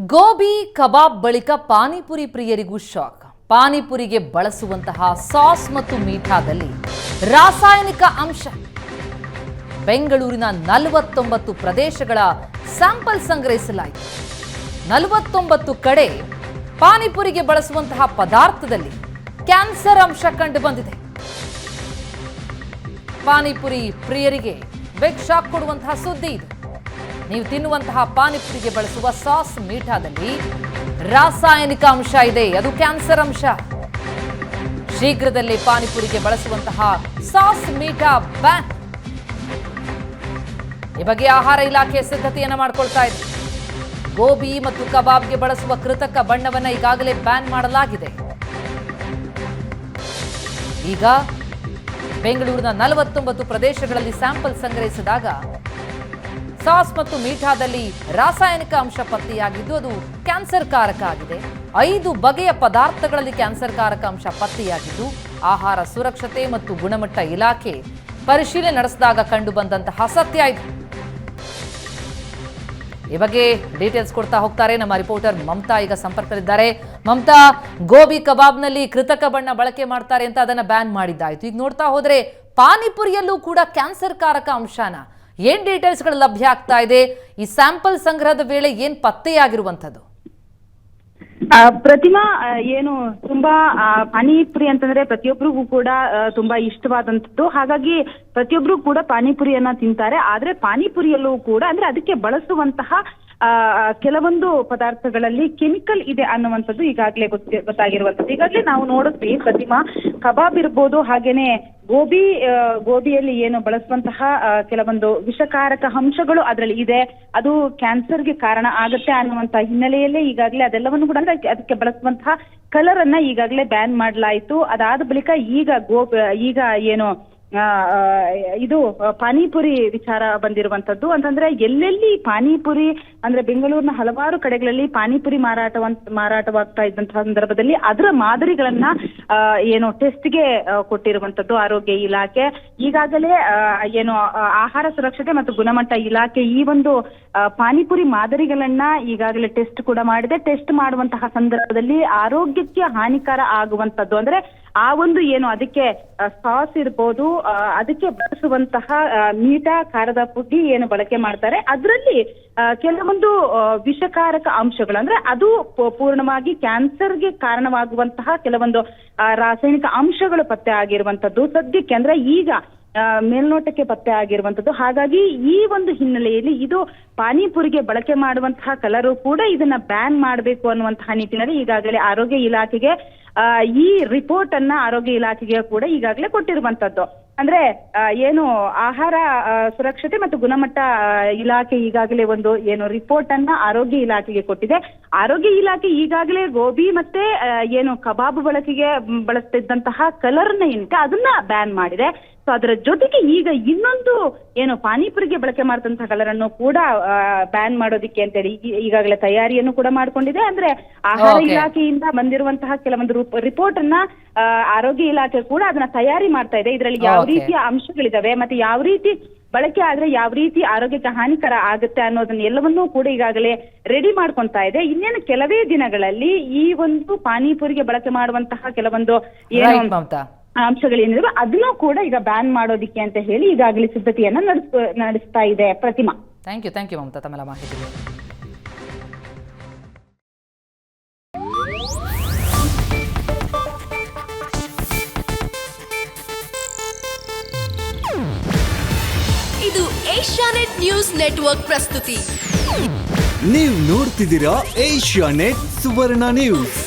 ಗೋಬಿ, ಕಬಾಬ್ ಬಳಿಕ ಪಾನಿಪುರಿ ಪ್ರಿಯರಿಗೂ ಶಾಕ್. ಪಾನಿಪುರಿಗೆ ಬಳಸುವಂತಹ ಸಾಸ್ ಮತ್ತು ಮೀಠಾದಲ್ಲಿ ರಾಸಾಯನಿಕ ಅಂಶ. ಬೆಂಗಳೂರಿನ ನಲವತ್ತೊಂಬತ್ತು ಪ್ರದೇಶಗಳ ಸ್ಯಾಂಪಲ್ ಸಂಗ್ರಹಿಸಲಾಯಿತು. ನಲವತ್ತೊಂಬತ್ತು ಕಡೆ ಪಾನಿಪುರಿಗೆ ಬಳಸುವಂತಹ ಪದಾರ್ಥದಲ್ಲಿ ಕ್ಯಾನ್ಸರ್ ಅಂಶ ಕಂಡು ಬಂದಿದೆ. ಪಾನಿಪುರಿ ಪ್ರಿಯರಿಗೆ ಬೆಗ್ ಶಾಕ್ ಕೊಡುವಂತಹ ಸುದ್ದಿ ಇದು. ನೀವು ತಿನ್ನುವಂತಹ ಪಾನಿಪುರಿಗೆ ಬಳಸುವ ಸಾಸ್ ಮೀಠಾದಲ್ಲಿ ರಾಸಾಯನಿಕ ಅಂಶ ಇದೆ. ಅದು ಕ್ಯಾನ್ಸರ್ ಅಂಶ. ಶೀಘ್ರದಲ್ಲಿ ಪಾನಿಪುರಿಗೆ ಬಳಸುವಂತಹ ಸಾಸ್ ಮೀಠಾ ಬ್ಯಾನ್ ಈ ಬಗ್ಗೆ ಆಹಾರ ಇಲಾಖೆ ಸಿದ್ಧತೆಯನ್ನು ಮಾಡ್ಕೊಳ್ತಾ ಇದೆ. ಗೋಬಿ ಮತ್ತು ಕಬಾಬ್ಗೆ ಬಳಸುವ ಕೃತಕ ಬಣ್ಣವನ್ನು ಈಗಾಗಲೇ ಬ್ಯಾನ್ ಮಾಡಲಾಗಿದೆ. ಈಗ ಬೆಂಗಳೂರಿನ ನಲವತ್ತೊಂಬತ್ತು ಪ್ರದೇಶಗಳಲ್ಲಿ ಸ್ಯಾಂಪಲ್ ಸಂಗ್ರಹಿಸಿದಾಗ ಸಾಸ್ ಮತ್ತು ಮೀಠಾದಲ್ಲಿ ರಾಸಾಯನಿಕ ಅಂಶ ಪತ್ತೆಯಾಗಿದ್ದು ಅದು ಕ್ಯಾನ್ಸರ್ ಕಾರಕ ಆಗಿದೆ. ಐದು ಬಗೆಯ ಪದಾರ್ಥಗಳಲ್ಲಿ ಕ್ಯಾನ್ಸರ್ ಕಾರಕ ಅಂಶ ಪತ್ತೆಯಾಗಿದ್ದು, ಆಹಾರ ಸುರಕ್ಷತೆ ಮತ್ತು ಗುಣಮಟ್ಟ ಇಲಾಖೆ ಪರಿಶೀಲನೆ ನಡೆಸಿದಾಗ ಕಂಡು ಬಂದಂತಹ ಸತ್ಯ ಇದು. ಈ ಬಗ್ಗೆ ಡೀಟೇಲ್ಸ್ ಕೊಡ್ತಾ ಹೋಗ್ತಾರೆ ನಮ್ಮ ರಿಪೋರ್ಟರ್ ಮಮತಾ. ಈಗ ಸಂಪರ್ಕದಲ್ಲಿದ್ದಾರೆ. ಮಮತಾ, ಗೋಬಿ ಕಬಾಬ್ನಲ್ಲಿ ಕೃತಕ ಬಣ್ಣ ಬಳಕೆ ಮಾಡ್ತಾರೆ ಅಂತ ಅದನ್ನ ಬ್ಯಾನ್ ಮಾಡಿದ್ದಾಯ್ತು. ಈಗ ನೋಡ್ತಾ ಹೋದ್ರೆ ಪಾನಿಪುರಿಯಲ್ಲೂ ಕೂಡ ಕ್ಯಾನ್ಸರ್ ಕಾರಕ ಅಂಶನ ಏನ್ ಡೀಟೇಲ್ಸ್ಗಳು ಲಭ್ಯ ಆಗ್ತಾ ಇದೆ? ಈ ಸ್ಯಾಂಪಲ್ ಸಂಗ್ರಹದ ವೇಳೆ ಏನ್ ಆ, ಪ್ರತಿಮಾ ಏನು ತುಂಬಾ ಪಾನಿಪುರಿ ಅಂತಂದ್ರೆ ಪ್ರತಿಯೊಬ್ಬರಿಗೂ ಕೂಡ ತುಂಬಾ ಇಷ್ಟವಾದಂಥದ್ದು. ಹಾಗಾಗಿ ಪ್ರತಿಯೊಬ್ರು ಕೂಡ ಪಾನಿಪುರಿಯನ್ನ ತಿಂತಾರೆ. ಆದ್ರೆ ಪಾನಿಪುರಿಯಲ್ಲೂ ಕೂಡ ಅಂದ್ರೆ ಅದಕ್ಕೆ ಬಳಸುವಂತಹ ಕೆಲವೊಂದು ಪದಾರ್ಥಗಳಲ್ಲಿ ಕೆಮಿಕಲ್ ಇದೆ ಅನ್ನುವಂಥದ್ದು ಈಗಾಗಲೇ ಗೊತ್ತಿ ಗೊತ್ತಾಗಿರುವಂಥದ್ದು. ಈಗಾಗಲೇ ನಾವು ನೋಡಿದ್ವಿ ಪ್ರತಿಮಾ ಕಬಾಬ್ ಇರ್ಬೋದು ಹಾಗೇನೆ ಗೋಬಿ ಗೋಬಿಯಲ್ಲಿ ಏನು ಬಳಸುವಂತಹ ಕೆಲವೊಂದು ವಿಷಕಾರಕ ಅಂಶಗಳು ಅದರಲ್ಲಿ ಇದೆ. ಅದು ಕ್ಯಾನ್ಸರ್ಗೆ ಕಾರಣ ಆಗುತ್ತೆ ಅನ್ನುವಂತ ಹಿನ್ನೆಲೆಯಲ್ಲೇ ಈಗಾಗಲೇ ಅದೆಲ್ಲವನ್ನು ಕೂಡ ಅಂದ್ರೆ ಅದಕ್ಕೆ ಬಳಸುವಂತಹ ಕಲರ್ ಅನ್ನ ಈಗಾಗಲೇ ಬ್ಯಾನ್ ಮಾಡಲಾಯಿತು. ಅದಾದ ಬಳಿಕ ಈಗ ಗೋ, ಈಗ ಏನು ಇದು ಪಾನಿಪುರಿ ವಿಚಾರ ಬಂದಿರುವಂತದ್ದು ಅಂತಂದ್ರೆ ಎಲ್ಲೆಲ್ಲಿ ಪಾನಿಪುರಿ, ಅಂದ್ರೆ ಬೆಂಗಳೂರಿನ ಹಲವಾರು ಕಡೆಗಳಲ್ಲಿ ಪಾನಿಪುರಿ ಮಾರಾಟವಂತ ಮಾರಾಟವಾಗ್ತಾ ಇದ್ದಂತಹ ಸಂದರ್ಭದಲ್ಲಿ ಅದರ ಮಾದರಿಗಳನ್ನ ಏನು ಟೆಸ್ಟ್ಗೆ ಕೊಟ್ಟಿರುವಂತದ್ದು ಆರೋಗ್ಯ ಇಲಾಖೆ. ಈಗಾಗಲೇ ಏನು ಆಹಾರ ಸುರಕ್ಷತೆ ಮತ್ತು ಗುಣಮಟ್ಟ ಇಲಾಖೆ ಈ ಒಂದು ಪಾನಿಪುರಿ ಮಾದರಿಗಳನ್ನ ಈಗಾಗಲೇ ಟೆಸ್ಟ್ ಕೂಡ ಮಾಡಿದೆ. ಟೆಸ್ಟ್ ಮಾಡುವಂತಹ ಸಂದರ್ಭದಲ್ಲಿ ಆರೋಗ್ಯಕ್ಕೆ ಹಾನಿಕರ ಆಗುವಂತದ್ದು ಅಂದ್ರೆ ಆ ಒಂದು ಏನು, ಅದಕ್ಕೆ ಸಾಸ್ ಇರ್ಬೋದು ಅದಕ್ಕೆ ಬಳಸುವಂತಹ ಮೀಟಾ, ಖಾರದ ಪುಡಿ ಏನು ಬಳಕೆ ಮಾಡ್ತಾರೆ. ಅದರಲ್ಲಿ ಕೆಲವೊಂದು ವಿಷಕಾರಕ ಅಂಶಗಳು, ಅಂದ್ರೆ ಅದು ಪೂರ್ಣವಾಗಿ ಕ್ಯಾನ್ಸರ್ಗೆ ಕಾರಣವಾಗುವಂತಹ ಕೆಲವೊಂದು ರಾಸಾಯನಿಕ ಅಂಶಗಳು ಪತ್ತೆ ಆಗಿರುವಂತದ್ದು ಸದ್ಯಕ್ಕೆ, ಅಂದ್ರೆ ಈಗ ಮೇಲ್ನೋಟಕ್ಕೆ ಪತ್ತೆ ಆಗಿರುವಂತದ್ದು ಹಾಗಾಗಿ ಈ ಒಂದು ಹಿನ್ನೆಲೆಯಲ್ಲಿ ಇದು ಪಾನಿಪುರಿಗೆ ಬಳಕೆ ಮಾಡುವಂತಹ ಕಲರು ಕೂಡ ಇದನ್ನ ಬ್ಯಾನ್ ಮಾಡಬೇಕು ಅನ್ನುವಂತಹ ನಿಟ್ಟಿನಲ್ಲಿ ಈಗಾಗಲೇ ಆರೋಗ್ಯ ಇಲಾಖೆಗೆ ಈ ರಿಪೋರ್ಟ್ ಅನ್ನ ಆರೋಗ್ಯ ಇಲಾಖೆಗೆ ಕೂಡ ಈಗಾಗಲೇ ಕೊಟ್ಟಿರುವಂತದ್ದು ಅಂದ್ರೆ ಏನು ಆಹಾರ ಸುರಕ್ಷತೆ ಮತ್ತು ಗುಣಮಟ್ಟ ಇಲಾಖೆ ಈಗಾಗಲೇ ಒಂದು ಏನು ರಿಪೋರ್ಟ್ ಅನ್ನ ಆರೋಗ್ಯ ಇಲಾಖೆಗೆ ಕೊಟ್ಟಿದೆ. ಆರೋಗ್ಯ ಇಲಾಖೆ ಈಗಾಗಲೇ ಗೋಬಿ ಮತ್ತೆ ಏನು ಕಬಾಬ್ ಬಳಕೆಗೆ ಬಳಸ್ತಿದ್ದಂತಹ ಕಲರ್ನ ಏನಿದೆ ಅದನ್ನ ಬ್ಯಾನ್ ಮಾಡಿದೆ. ಸೊ ಅದರ ಜೊತೆಗೆ ಈಗ ಇನ್ನೊಂದು ಏನು ಪಾನಿಪುರಿಗೆ ಬಳಕೆ ಮಾಡಿದಂತಹ ಕಲರ್ ಅನ್ನು ಕೂಡ ಬ್ಯಾನ್ ಮಾಡೋದಿಕ್ಕೆ ಅಂತೇಳಿ ಹೇಳಿ ಈಗಾಗಲೇ ತಯಾರಿಯನ್ನು ಕೂಡ ಮಾಡ್ಕೊಂಡಿದೆ. ಅಂದ್ರೆ ಆಹಾರ ಇಲಾಖೆಯಿಂದ ಬಂದಿರುವಂತಹ ಕೆಲವೊಂದು ರಿಪೋರ್ಟ್ ಅನ್ನ ಆರೋಗ್ಯ ಇಲಾಖೆ ಕೂಡ ಅದನ್ನ ತಯಾರಿ ಮಾಡ್ತಾ ಇದೆ. ಇದರಲ್ಲಿ ಯಾವ. ರೀತಿಯ ಅಂಶಗಳಿದಾವೆ ಮತ್ತೆ ಯಾವ ರೀತಿ ಬಳಕೆ ಆದ್ರೆ ಯಾವ ರೀತಿ ಆರೋಗ್ಯಕ್ಕೆ ಹಾನಿಕರ ಆಗುತ್ತೆ ಅನ್ನೋದನ್ನ ಎಲ್ಲವನ್ನೂ ಕೂಡ ಈಗಾಗಲೇ ರೆಡಿ ಮಾಡ್ಕೊಂತಾ ಇದೆ. ಇನ್ನೇನು ಕೆಲವೇ ದಿನಗಳಲ್ಲಿ ಈ ಒಂದು ಪಾನಿಪುರಿಗೆ ಬಳಕೆ ಮಾಡುವಂತಹ ಕೆಲವೊಂದು ಏನು ಅಂಶಗಳೇನಿವೆ ಅದನ್ನೂ ಕೂಡ ಈಗ ಬ್ಯಾನ್ ಮಾಡೋದಿಕ್ಕೆ ಅಂತ ಹೇಳಿ ಈಗಾಗಲೇ ಸಿದ್ಧತೆಯನ್ನ ನಡೆಸ್ ನಡೆಸ್ತಾ ಇದೆ Pratima. Thank you thank you Mamata ತಮ್ಮೆಲ್ಲ ಮಾಹಿತಿ. ಇದು ಏಷ್ಯಾನೆಟ್ ನ್ಯೂಸ್ ನೆಟ್ವರ್ಕ್ ಪ್ರಸ್ತುತಿ. ನೀವು ನೋಡ್ತಿದ್ದೀರಾ ಏಷ್ಯಾ ನೆಟ್ ಸುವರ್ಣ ನ್ಯೂಸ್.